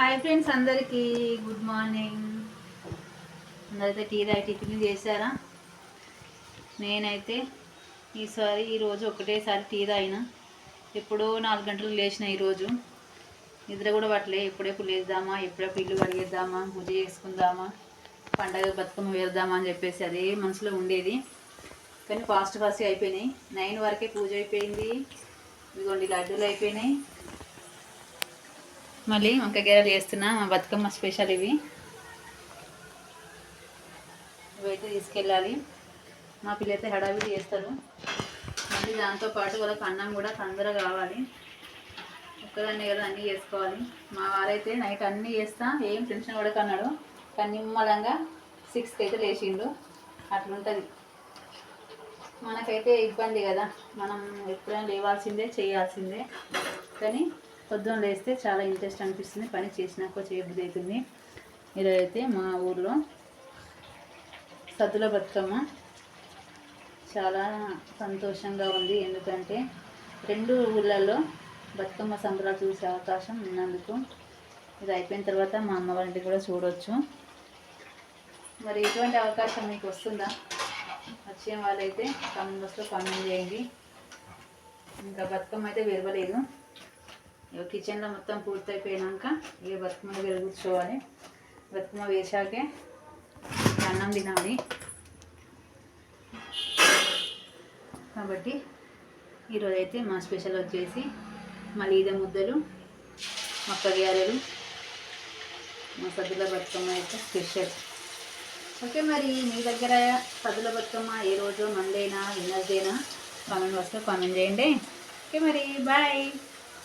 Hi friends అందరికీ good morning అందరైతే tea తాగి టిఫిన్ చేశారా? నేనైతే ఈసారి ఈరోజు ఒకటేసారి టీ తాగిన. ఎప్పుడో నాలుగు గంటలకు లేచిన ఈరోజు నిద్ర కూడా పట్టలే. ఎప్పుడెప్పుడు లేద్దామా ఎప్పుడెప్పుడు ఇల్లు కడిగేద్దామా? పూజ చేసుకుందామా? పండగ బతుకమ్మ వేద్దామా అని చెప్పేసి అదే మనసులో ఉండేది. కానీ ఫాస్ట్ ఫాస్ట్ అయిపోయినాయి. నైన్ వరకే పూజ అయిపోయింది. ఇదిగోండి లడ్డూలు అయిపోయినాయి. మళ్ళీ వంకాయ గేరలు చేస్తున్నా మా బతుకమ్మ స్పెషల్ ఇవి. ఇవైతే తీసుకెళ్ళాలి. మా పిల్లయితే హడావిడి చేస్తారు. మళ్ళీ దాంతోపాటు వాళ్ళకి అన్నం కూడా తొందరగా కావాలి. ఒక్కదాన్ని కదా అన్నీ చేసుకోవాలి. మా వారైతే నైట్ అన్నీ చేస్తా ఏం టెన్షన్ పడకన్నాడు. కానీ నిమ్మలంగా సిక్స్కి అయితే లేచిండు. అట్లుంటుంది. మనకైతే ఇబ్బంది కదా. మనం ఎప్పుడైనా లేవాల్సిందే చేయాల్సిందే. కానీ పొద్దున్న లేస్తే చాలా ఇంట్రెస్ట్ అనిపిస్తుంది. పని చేసినాక చేయబుద్ధి అవుతుంది ఈరోజైతే మా ఊర్లో సద్దుల బతుకమ్మ చాలా సంతోషంగా ఉంది. ఎందుకంటే రెండు ఊళ్ళల్లో బతుకమ్మ సంబరాలు చూసే అవకాశం ఉన్నందుకు ఇది అయిపోయిన తర్వాత మా అమ్మ వాళ్ళ ఇంటికి కూడా చూడవచ్చు మరి ఎటువంటి అవకాశం మీకు వస్తుందా? వచ్చే వాళ్ళైతే కామెంట్ బాక్స్లో కామెంట్ చేయండి. ఇంకా బతుకమ్మ అయితే విరవలేదు. ఇక కిచెన్లో మొత్తం పూర్తయిపోయినాక ఇక బతుకమ్మ దగ్గర కూర్చోవాలి. బతుకమ్మ వేసాకే అన్నం తినాలి. కాబట్టి ఈరోజు అయితే మా స్పెషల్ వచ్చేసి మలీద ముద్దలు మొక్క గ్యారెలు మా సద్దుల బతుకమ్మ అయితే స్పెషల్. ఓకే మరి మీ దగ్గర సద్దుల బతుకమ్మ ఏ రోజు మండేనా వెనస్డేనా కామెంట్ బాక్స్లో కామెంట్ చేయండి. ఓకే మరి బాయ్.